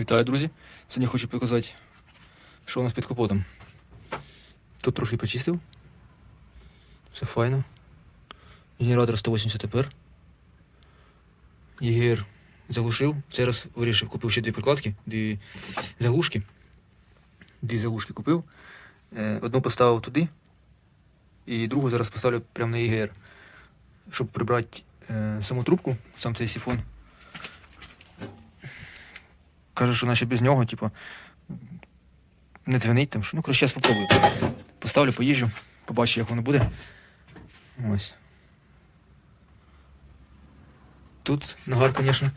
Вітаю, друзі! Сьогодні хочу показати, що у нас під капотом. Тут трошки почистив. Все файно. Генератор 180 тепер. ЄГР заглушив. Цей раз вирішив, купив ще дві прикладки, дві заглушки. Дві заглушки купив. Е, Одну поставив туди, і другу зараз поставлю прямо на ЄГР. Щоб прибрати е, саму трубку, сам цей сифон. Каже, що наче без нього, типу, не дзвонить там. що- Ну, коротше, зараз спробую. Поставлю, поїжджу, побачу, як воно буде. Ось. Тут нагар, звісно,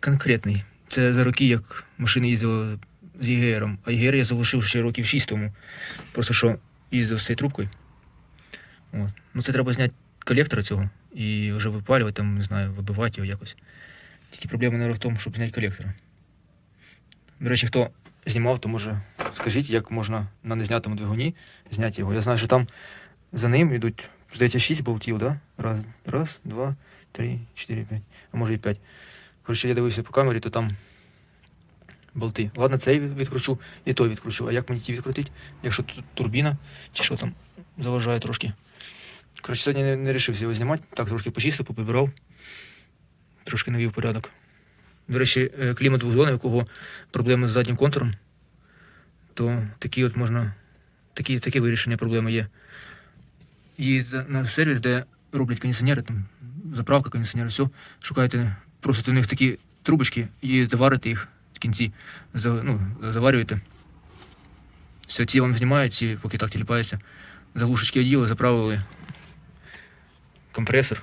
конкретний. Це за роки, як машини їздили з ЄГРом. А ЄГР я залишив ще років 6 тому. Просто що їздив з цією трубкою. От. Ну це треба зняти колектор цього і вже випалювати, там, не знаю, вибивати його якось. Тільки проблема, мабуть, в тому, щоб зняти колектора. До речі, хто знімав, то може скажіть, як можна на незнятому двигуні зняти його. Я знаю, що там за ним йдуть, здається, 6 болтів, да? Раз, раз, два, три, чотири, п'ять, а може і п'ять. Коротше, я дивився по камері, то там болти. Ладно, цей відкручу і той відкручу. А як мені ті відкрутити, якщо тут турбіна чи що там заважає трошки. Коротше, сьогодні не, не рішився його знімати. Так, трошки почистив, поприбирав. Трошки навів порядок. До речі, е, клімат двигуна, у кого проблеми з заднім контуром, то такі от можна, такі, таке вирішення проблеми є. І на сервіс, де роблять кондиціонери, там заправка кондиціонера, все, шукайте, просто у них такі трубочки і заварите їх в кінці, ну, заварюєте. Все, ці вам знімають, ці поки так тіліпаються. Заглушечки оділи, заправили компресор.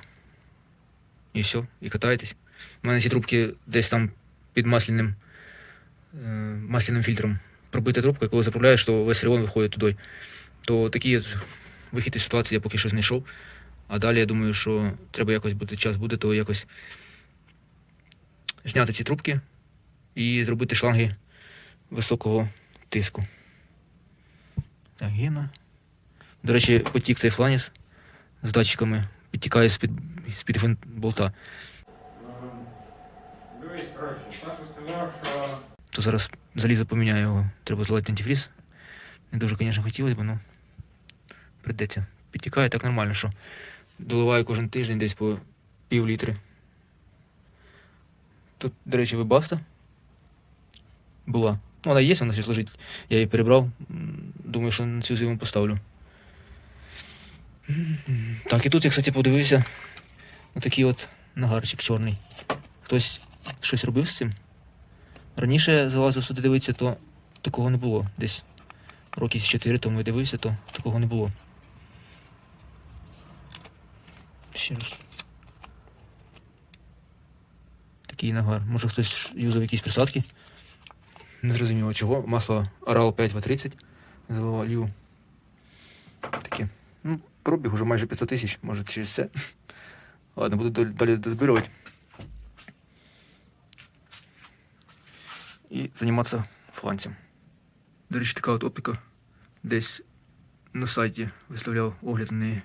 І все, і катаєтесь. У мене ці трубки десь там під масляним, е, масляним фільтром пробита трубка, і коли заправляєш, то весь район виходить туди. То такий вихід із ситуації я поки що знайшов. А далі я думаю, що треба якось буде час буде, то якось зняти ці трубки і зробити шланги високого тиску. Так, гена. До речі, потік цей фланіс з датчиками підтікає з-під, з-під болта. То зараз залізо поміняю його. Треба зловити антифріз. Не дуже, звісно, хотілося б, але прийдеться. Підтікає так нормально, що доливаю кожен тиждень десь по пів літри. Тут, до речі, вебаста була. Ну, вона є, вона ще лежить. Я її перебрав. Думаю, що на цю зиму поставлю. Так, і тут я, кстати, подивився. Отакий от нагарчик чорний. Хтось щось робив з цим? Раніше залазив сюди дивитися, то такого не було. Десь років 4 тому я дивився, то такого не було. Ще раз. Такий нагар. Може хтось юзав якісь присадки. Не зрозуміло чого. Масло Aral 5 в 30 заливав. Таке. Ну, пробіг уже майже 500 тисяч, може через це. Ладно, буду далі дозбирувати. І займатися фланцем. До речі, така от опіка Десь на сайті виставляв огляд на неї.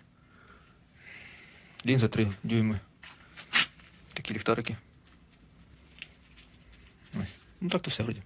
Лінза 3 дюйми. Такі ліхтарики. Ой. Ну так то все вроді.